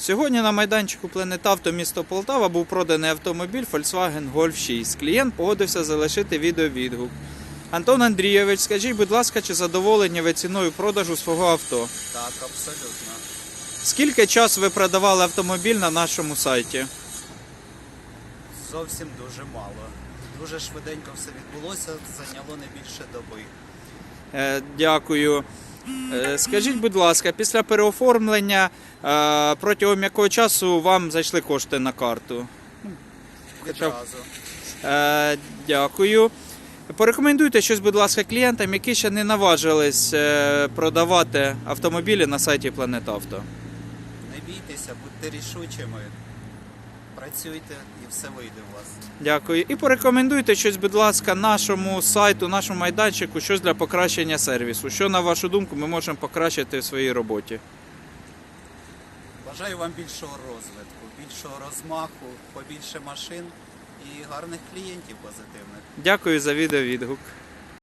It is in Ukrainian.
Сьогодні на майданчику Auto місто Полтава був проданий автомобіль Volkswagen Golf 6. Клієнт погодився залишити відеовідгук. Антон Андрійович, скажіть, будь ласка, чи задоволені ви ціною продажу свого авто? Так, абсолютно. Скільки часу ви продавали автомобіль на нашому сайті? Зовсім дуже мало. Дуже швиденько все відбулося, зайняло не більше доби. Е, Дякую. Е, Скажіть, будь ласка, після переоформлення е, протягом якого часу вам зайшли кошти на карту? Відразу. Е, Дякую. Порекомендуйте щось, будь ласка, клієнтам, які ще не наважились продавати автомобілі на сайті Auto. Не бійтеся, будьте рішучими. Працюйте і все вийде у вас. Дякую. І порекомендуйте щось, будь ласка, нашому сайту, нашому майданчику, щось для покращення сервісу. Що, на вашу думку, ми можемо покращити в своїй роботі? Бажаю вам більшого розвитку, більшого розмаху, побільше машин і гарних клієнтів позитивних. Дякую за відеовідгук.